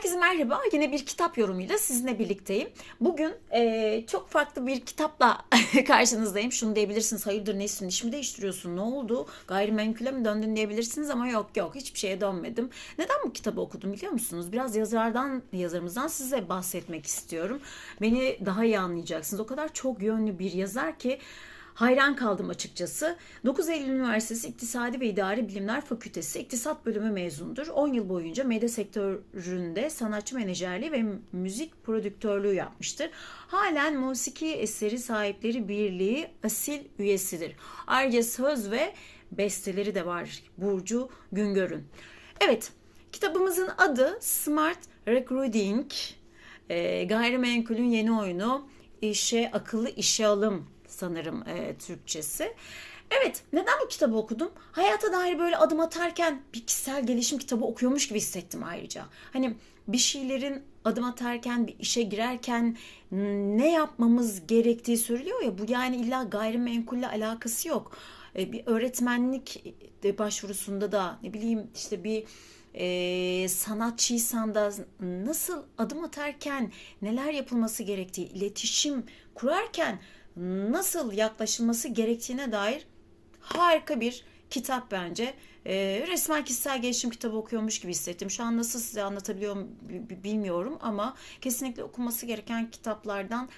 Herkese merhaba. Yine bir kitap yorumuyla sizinle birlikteyim. Bugün eee, çok farklı bir kitapla karşınızdayım. Şunu diyebilirsiniz. Hayırdır Nesrin iş mi değiştiriyorsun? Ne oldu? Gayrimenkule mi döndün diyebilirsiniz ama yok yok hiçbir şeye dönmedim. Neden bu kitabı okudum biliyor musunuz? Biraz yazardan, yazarımızdan size bahsetmek istiyorum. Beni daha iyi anlayacaksınız. O kadar çok yönlü bir yazar ki Hayran kaldım açıkçası. 9 Eylül Üniversitesi İktisadi ve İdari Bilimler Fakültesi İktisat Bölümü mezunudur. 10 yıl boyunca medya sektöründe sanatçı menajerliği ve müzik prodüktörlüğü yapmıştır. Halen Musiki Eseri Sahipleri Birliği asil üyesidir. Ayrıca söz ve besteleri de var Burcu Güngör'ün. Evet, kitabımızın adı Smart Recruiting. E, gayrimenkulün yeni oyunu işe akıllı işe alım sanırım e, Türkçesi. Evet, neden bu kitabı okudum? Hayata dair böyle adım atarken bir kişisel gelişim kitabı okuyormuş gibi hissettim ayrıca. Hani bir şeylerin adım atarken, bir işe girerken ne yapmamız gerektiği söylüyor ya. Bu yani illa gayrimenkulle alakası yok. E, bir öğretmenlik başvurusunda da ne bileyim işte bir e, sanatçıysan da nasıl adım atarken neler yapılması gerektiği, iletişim kurarken nasıl yaklaşılması gerektiğine dair harika bir kitap bence. E, resmen kişisel gelişim kitabı okuyormuş gibi hissettim. Şu an nasıl size anlatabiliyorum bilmiyorum ama kesinlikle okunması gereken kitaplardan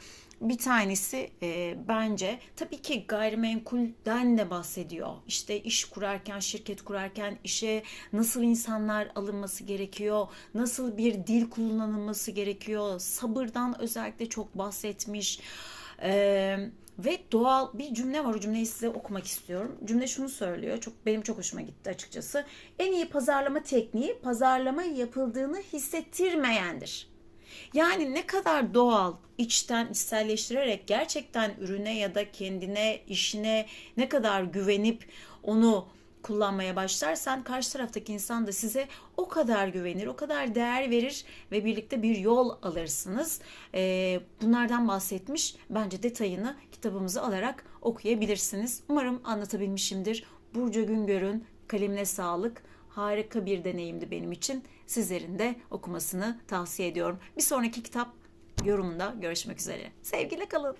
bir tanesi e, bence tabii ki gayrimenkulden de bahsediyor. İşte iş kurarken, şirket kurarken işe nasıl insanlar alınması gerekiyor, nasıl bir dil kullanılması gerekiyor. Sabırdan özellikle çok bahsetmiş. Ee, ve doğal bir cümle var. O cümleyi size okumak istiyorum. Cümle şunu söylüyor. Çok benim çok hoşuma gitti açıkçası. En iyi pazarlama tekniği pazarlama yapıldığını hissettirmeyendir. Yani ne kadar doğal, içten içselleştirerek gerçekten ürüne ya da kendine, işine ne kadar güvenip onu kullanmaya başlarsan karşı taraftaki insan da size o kadar güvenir, o kadar değer verir ve birlikte bir yol alırsınız. Ee, bunlardan bahsetmiş. Bence detayını kitabımızı alarak okuyabilirsiniz. Umarım anlatabilmişimdir. Burcu Güngör'ün Kalemine Sağlık harika bir deneyimdi benim için. Sizlerin de okumasını tavsiye ediyorum. Bir sonraki kitap yorumunda görüşmek üzere. Sevgiyle kalın.